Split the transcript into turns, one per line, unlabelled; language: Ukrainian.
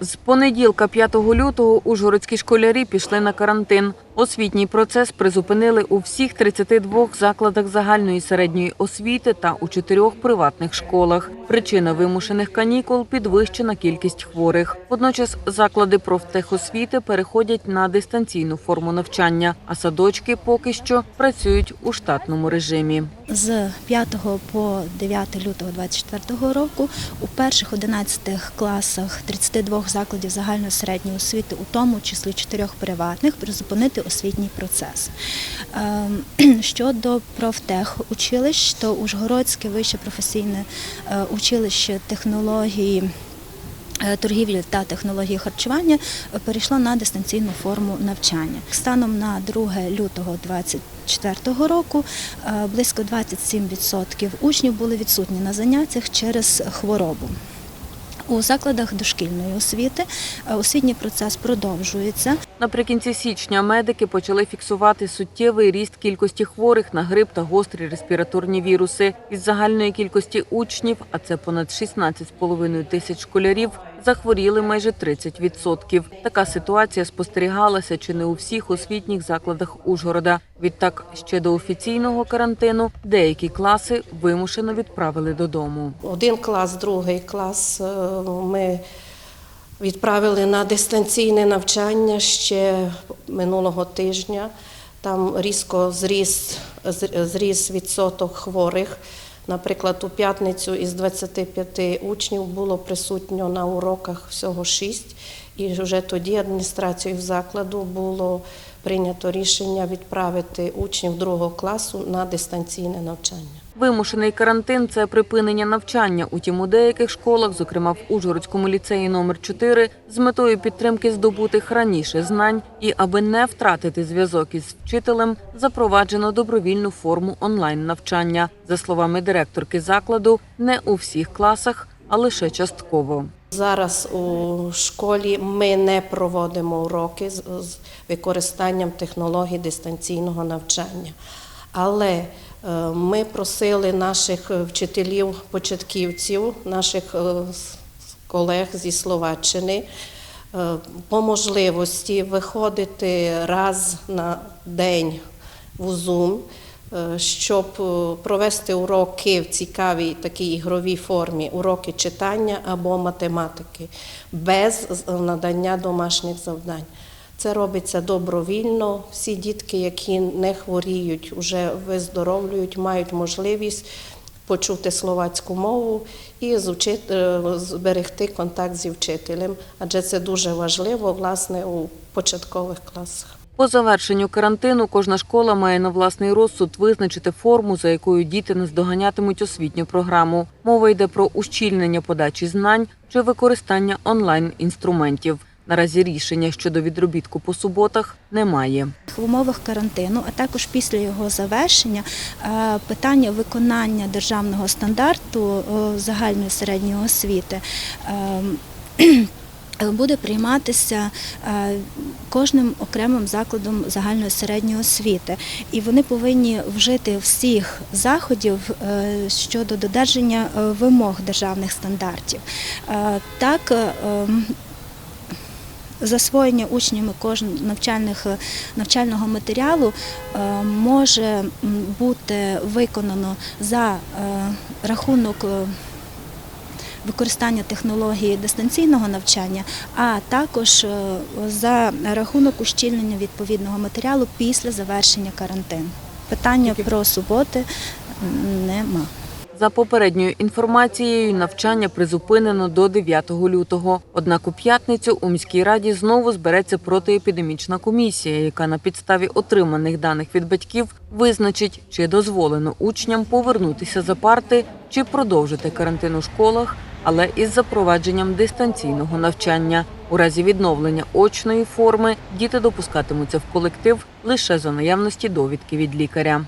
З понеділка 5 лютого ужгородські школярі пішли на карантин. Освітній процес призупинили у всіх 32 закладах загальної середньої освіти та у чотирьох приватних школах. Причина вимушених канікул підвищена кількість хворих. Водночас заклади профтехосвіти переходять на дистанційну форму навчання, а садочки поки що працюють у штатному режимі.
З 5 по 9 лютого 2024 року у перших 11 класах 32 закладів загальної середньої освіти, у тому числі чотирьох приватних, призупинити освітній процес. Ем, Щодо профтех училищ, то Ужгородське вище професійне е, училище технології. е, Торгівлі та технології харчування е, перейшло на дистанційну форму навчання. Станом на 2 лютого 2024 року близько 27% учнів були відсутні на заняттях через хворобу. У закладах дошкільної освіти е, освітній процес продовжується.
Наприкінці січня медики почали фіксувати суттєвий ріст кількості хворих на грип та гострі респіраторні віруси. Із загальної кількості учнів, а це понад 16,5 тисяч школярів, захворіли майже 30%. Така ситуація спостерігалася чи не у всіх освітніх закладах Ужгорода. Відтак, ще до офіційного карантину деякі класи вимушено відправили додому.
Один клас, другий клас е, ми відправили на дистанційне навчання ще минулого тижня. Там різко зріс, зріс відсоток хворих. Наприклад, у п'ятницю із 25 учнів було присутньо на уроках всього 6. І вже тоді адміністрацією закладу було прийнято рішення відправити учнів другого класу на дистанційне навчання.
Вимушений карантин це припинення навчання. Утім, у деяких школах, зокрема в Ужгородському ліцеї номер 4 з метою підтримки здобутих раніше знань і аби не втратити зв'язок із вчителем, запроваджено добровільну форму онлайн навчання. За словами директорки закладу, не у всіх класах, а лише частково.
Зараз у школі ми не проводимо уроки з, використанням технологій дистанційного навчання. Але ми просили наших е, вчителів, початківців, наших е, колег зі Словаччини е, по можливості виходити раз на день в Zoom, е, щоб е, провести уроки в цікавій такій ігровій формі, уроки читання або математики, без надання домашніх завдань. Це робиться добровільно. Всі дітки, які не хворіють, вже виздоровлюють, мають можливість почути словацьку мову і е, зберегти контакт зі вчителем, адже це дуже важливо власне у початкових класах.
По завершенню карантину кожна школа має на власний розсуд визначити форму, за якою діти наздоганятимуть освітню програму. Мова йде про ущільнення подачі знань чи використання онлайн-інструментів. Наразі рішення щодо відробітку по суботах немає.
В умовах карантину, а також після його завершення, е, питання виконання державного стандарту е, загальної середньої освіти. е, Буде прийматися кожним окремим закладом загальної середньої освіти, і вони повинні вжити всіх заходів щодо додержання вимог державних стандартів. Так, засвоєння учнями кожного навчальних навчального матеріалу е, може бути виконано за е, рахунок. е, Використання технології дистанційного навчання, а також е, за рахунок ущільнення відповідного матеріалу після завершення карантину. Питання про суботи нема.
За попередньою інформацією, навчання призупинено до 9 лютого. Однак у п'ятницю у міській раді знову збереться протиепідемічна комісія, яка на підставі отриманих даних від батьків визначить, чи дозволено учням повернутися за парти, чи продовжити карантин у школах, але із запровадженням дистанційного навчання. У разі відновлення очної форми діти допускатимуться в колектив лише за наявності довідки від лікаря.